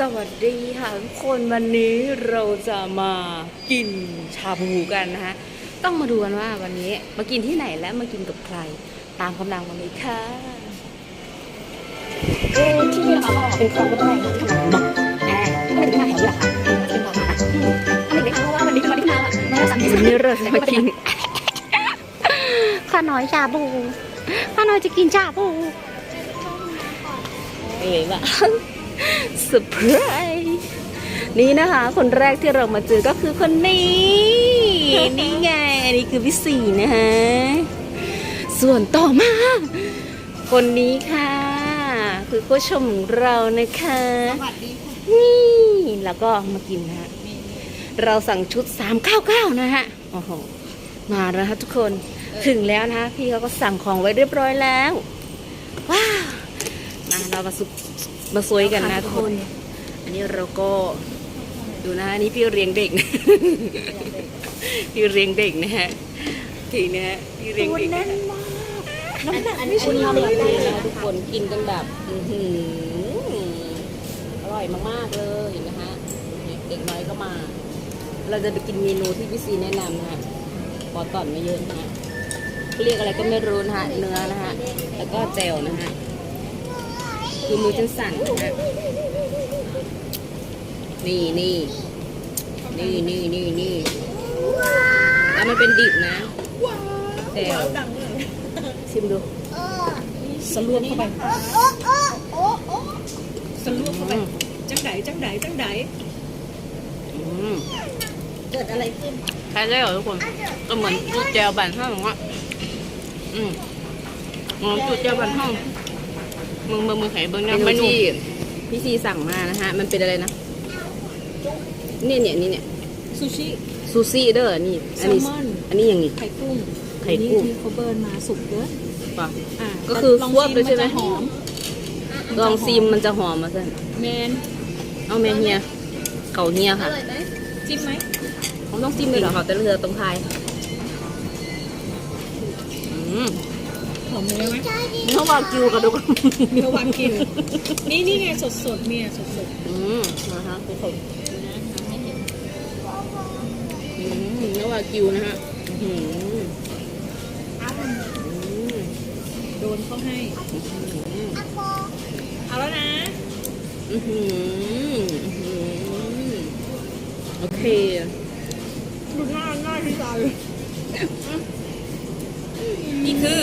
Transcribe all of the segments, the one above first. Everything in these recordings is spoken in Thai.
สวัสดีค่ะทุกคนวันนี้เราจะมากินชาบูกันนะคะต้องมาดูกันว่าวันนี้มากินที่ไหนและมากินกับใคร ตามกำลังมาเลยค่ะเออที่นี่นะคะก็เป็นคลองก็ได้ที่ทำบอกแหมไม่ได้มาแถวนี้หรอกค่ะเป็นคลองค่ะอันนี้เด็กเพราะว่าวันนี้มาที่น้ำอะน้ำสั่งวันนี้เราจะมากินข้าน้อยชาบูข้าน้อยจะกินชาบูเอ๋บ้า เซอร์ไพรส์นี่นะคะ คนแรกที่เรามาเจอก็คือคนนี้ นี่ไง อันนี้คือพี่สีนะฮะส่วนต่อมา คนนี้ค่ะ คือผู้ชมของเรานะคะสวัสดีค่ะนี่แล้วก็มากินนะฮะเราสั่งชุด 399 นะฮะโอ้โหมาแล้วฮะทุกคนถึงแล้วนะฮะพี่เขาก็สั่งของไว้เรียบร้อยแล้ว ว้าว เรามาซุปมาซวยกันนะทุกคน อันนี้เราก็ดูนะฮะอันนี้พี่เรียงเด็ก พี่เรียงเด็กนะฮะทีนะฮะพี่เรียงเด็กนะฮะน้ำหนักอันไม่นี้ใช่ทำเด็แบบกนี้เลยนะนะทุกคนกินกันแบบอื้อหืออร่อยมากๆเลยเห็นไหมฮะเนี่ยเด็กน้อยก็มา เราจะไปกินเมนูที่พี่ซีแนะนำนะฮะปอตอนไม่เยอะนะฮะเรียกอะไรก็ไม่รู้นะฮะเนื้อนะฮะแล้วก็แจวนะฮะ คือมือฉันสั่นนะฮะนี่นี่นี่นี่นี่นี่แล้วมันเป็นดิบนะแจวชิมดูสลวมเข้าไปสลวมเข้าไปจังไดจังไดจังไดอืมเกิดอะไรขึ้นใช่เลยเหรอทุกคน ก็เหมือนจุดแจวบันห้องอะอืมเหมือนจุดแจวบันห้อง มึงมึงมึงไข่เบิ้งนะไม่ที่พี่ซีสั่งมานะฮะ มันเป็นอะไรนะ เนี่ยเนี่ยนี่เนี่ยซูชิ ซูซี่เด้อนี่ อันนี้ แซลมอน อันนี้อย่างนี้ ไข่กุ้งไข่กุ้ง อันนี้ที่เขาเบิร์นมาสุกเยอะป่ะ อ่าก็คือลงควบเลยใช่ไหม นจะหอมลองซีมมันจะหอมมาสั่นแมนเอาแม่เฮียเขาเฮียค่ะจิ้มไหมเขาต้องซีมเลยเหรอเขาแต่เรือตรงไทายอืม หอมเนื้อไหมเนื้อวากิวกระดูกเนื้อวางกินนี่นี่ไงสดสดๆเนี่ยสดสดอืมนะคะทุกคนๆนะทำให้เห็นอืมเนื้อวากิวนะฮะอืมโดนเขาให้อืมเอาแล้วนะอืมอืมอืมโอเคดูหน้าหน้าที่ตาเลยนี่คือ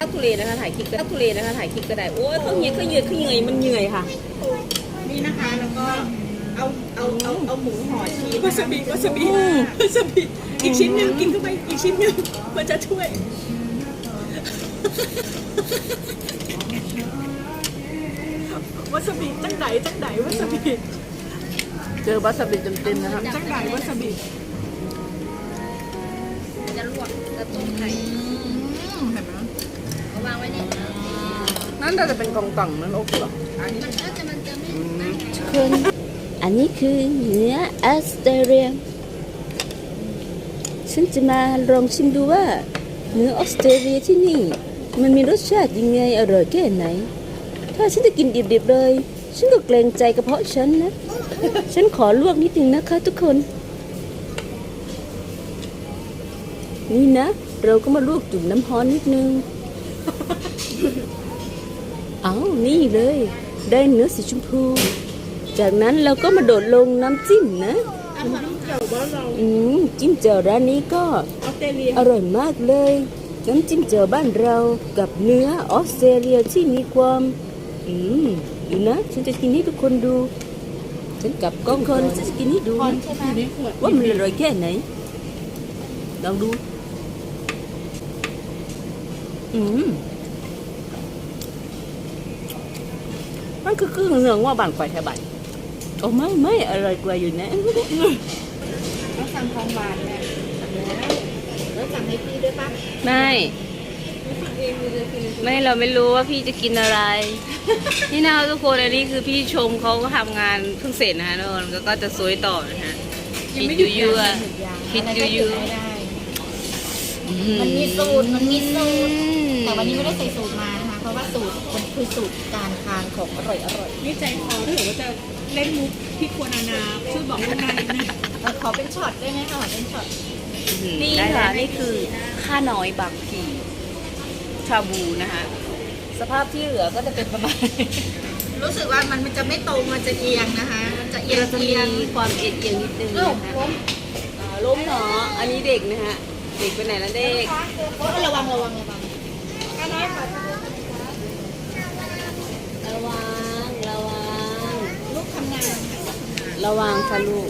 รักทุเรศนะคะถ่ายคลิปก็รักทุเรศนะคะถ่ายคลิปก็ได้โอ้ยเขาเหนื่อยเขาเหนื่อยเขาเหนื่อยมันเหนื่อยค่ะ นี่นะคะแล้วก็เอาเอาเอาเอาหมูห่อชีสวาซาบิวาซาบิวาซาบิอีกชิ้นหนึ่งกินเข้าไปอีกชิ้นหนึ่งมันจะช่วยวาซาบิจังไดจังไดวาซาบิเจอวาซาบิเต็มๆนะครับจังไดวาซาบิจะลวกจะต้มไข่ เห็นไหม เอาวางไว้นี่ นั่นน่าจะเป็นกล่องนั่นโอเคหรอมันก็จะมันจะไม่คุณอันนี้คือเนื้อออสเตรเลียฉันจะมาลองชิมดูว่าเนื้อออสเตรเลียที่นี่ มันมีรสชาติยังไงอร่อยแค่ไหน ถ้าฉันจะกินดิบๆเลย ฉันก็เกรงใจกระเพาะฉันนะ ฉันขอลวกนิดนึงนะคะทุกคน นี่นะ เราก็มาลวกจุ่มน้ำร้อนนิดนึง เอานี่เลย ได้เนื้อสีชมพู จากนั้นเราก็มาโดดลงน้ำจิ้มนะเกี่ยวบ้านเราอืมจิ้มเจียวร้านนี้ก็ออสเตรเลียอร่อยมากเลย น้ำจิ้มเจียวบ้านเรากับเนื้อออสเตรเลียที่มีความอืมดูนะฉันจะกินให้ทุกคนดู ฉันกลับกล้องคนฉันจะกินให้ดูอยู่ในขวดว่ามันอร่อยแค่ไหนลองดูอืม มันคือคือเหงืองว่าบางไฟแทบันโอ้ไม่ไม่อร่อยกว่าอยู่นะเราสั่งของหวานเนี่ยสั่งแล้วแล้วสั่งให้พี่ด้วยปะไม่ไม่เราไม่รู้ว่าพี่จะกินอะไร นี่นะคะทุกคนอันนี้คือพี่ชมเขาก็ทำงานเพิ่งเสร็จนะคะทุกคนก็ก็จะซวยต่อนะฮะคิดยั่วยั่วๆคิดยั่วยั่วไม่ได้ๆมันมีสูตรมันมีสูตรแต่วันนี้ไม่ได้ใส่สูตรมานะคะ เพราะว่าสูตรมันคือสูตรการทานของอร่อยอร่อยนี่ใจคอถ้าเกิดว่าจะเล่นมุกพี่ควรนานาช่วยบอกล่วงหน้านิดนึงเออขอเป็นช็อตได้ไหมคะขอเป็นช็อตนี่ค่ะนี่คือข้าน้อยบางพีชาบูนะคะสภาพที่เหลือก็จะเป็นประมาณรู้สึกว่ามันจะไม่ตรงมันจะเอียงนะคะ มันจะเอียงเราจะมีเอียงความเอียงเอียงนิดนึงเอ้านะคะล้มอ่าล้มเหรออันนี้เด็กนะฮะเด็กไปไหนแล้วเด็กโอ้ยระวังระวังระวัง ระวังระวัง ลูกทำงาน ระวังค่ะลูก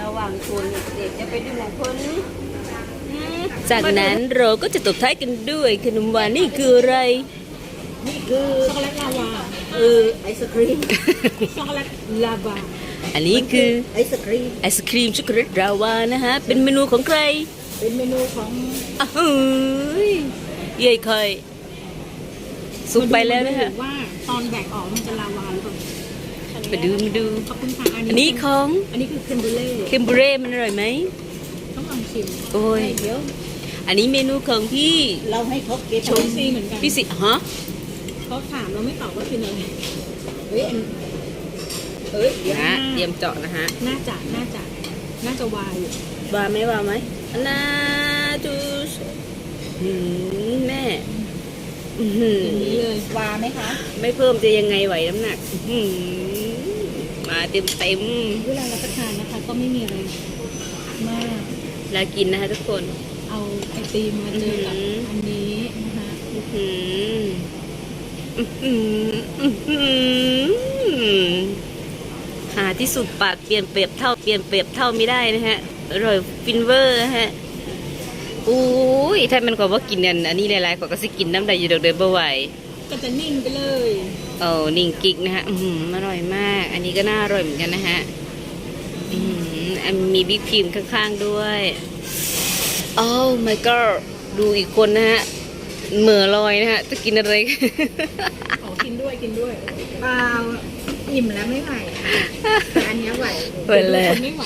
ระวังชนเด็กจะไปดึงของคนจากนั้นเราก็จะตบท้ายกันด้วยขนมหวานนี่คืออะไร นี่คือช็อกโกแลตลาวาเออไอศครีมช็อกโกแลตลาวาอันนี้คือไอศครีมไอศครีมช็อกโกแลตราวานะฮะเป็นเมนูของใคร เป็นเมนูของอ้าวเฮ้ยเย้ยคอยสุกไปแล้วนะฮะว่าตอนแบกออกมันจะลาวาหรือเปล่า ไปดูมาดูขอบคุณค่ะอันนี้ของอันนี้คือเครมบูเล่เคมเบเร่มันอร่อยไหมต้องลองชิมโอ้ยเดี๋ยวอันนี้เมนูของพี่เราให้เขาเก็บชมซีเหมือนกันพี่สิฮะเขาถามเราไม่ตอบว่าคืออะไรเฮ้ยอันเฮ้ยเดี๋ยวนะเตรียมเจาะนะฮะน่าจะน่าจะน่าจะวายอยู่ว่าไหมว่าไหมนาจูสหืมแม่อื้อหืออย่างนี้เลยวาไหมคะ ไม่เพิ่มจะยังไงไหวน้ำหนัก อื้อหือ มาเต็มเต็มเวลารับประทานนะคะ ก็ไม่มีอะไรมากๆแล้วกินนะคะทุกคน เอาไอติมมาเจอกับอืมอันนี้นะคะอื้อหืออื้อหืออื้อหือหาที่สุดปากเปลี่ยนเปรียบเท่าเปลี่ยนเปรียบเท่าไม่ได้นะฮะอร่อยฟินเวอร์ฮะอุ้ยถ้ามันกว่าว่ากินอันอันนี้หลายๆกว่าก็สิกินน้ำใดอยู่ดอกเดินบ่ไหวก็จะนิ่งไปเลย โอ้นิ่งกิกนะฮะอื้อหืออร่อยมาก อันนี้ก็น่าอร่อยเหมือนกันนะฮะอื้อหืออันมีบิ๊กครีมข้างๆด้วยโอ้ my god ดูอีกคนนะฮะเหม่อลอยนะฮะ จะกินอะไรขอกินด้วยกินด้วยเปล่าอิ่มแล้วไม่ไหวแต่อันเนี้ยไหวเปิดเลยคนไม่ไหว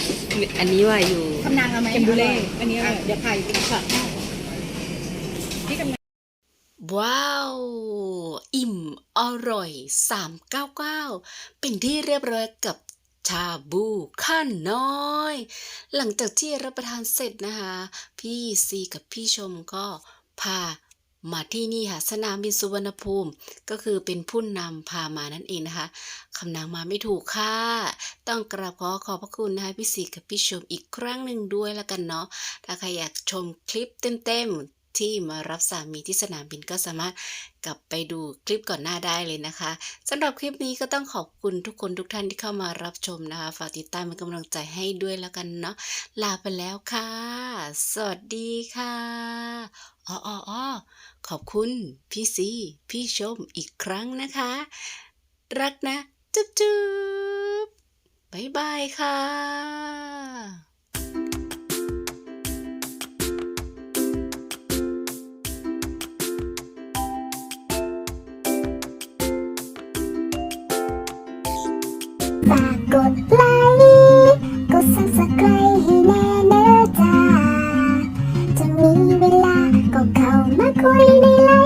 อันนี้ว่าอยู่ทำนางเอาไหมเค็มบูเล่ร่ยอันนี้อร่อยเดี๋ยวไข่กินค่ะที่กำลัง ว้าว อิ่ม อร่อย 399 เป็นที่เรียบร้อยกับชาบูข้าน้อย หลังจากที่รับประทานเสร็จนะคะ พี่ซีกับพี่ชมก็พามาที่นี่ค่ะสนามบินสุวรรณภูมิ ก็คือเป็นผู้นำพามานั่นเองนะคะคำนางมาไม่ถูกค่ะ ต้องกราบขอขอบพระคุณนะคะพี่ซีกับพี่ชมอีกครั้งหนึ่งด้วยแล้วกันเนาะถ้าใครอยากชมคลิปเต็มๆ ที่มารับสามีที่สนามบินก็สามารถกลับไปดูคลิปก่อนหน้าได้เลยนะคะสำหรับคลิปนี้ก็ต้องขอบคุณทุกคนทุกท่านที่เข้ามารับชมนะคะ ฝากติดตามเป็นกำลังใจให้ด้วยแล้วกันเนาะลาไปแล้วค่ะ สวัสดีค่ะอ๋ออออขอบคุณพี่ซีพี่ชมอีกครั้งนะคะ รักนะ จุ๊บจุ๊บบายบายค่ะากกดไลค์กดซับสไคร์ให้แน่เนะจ๊ะจะมีเวลาก็เข้ามาคุยในไลฟ์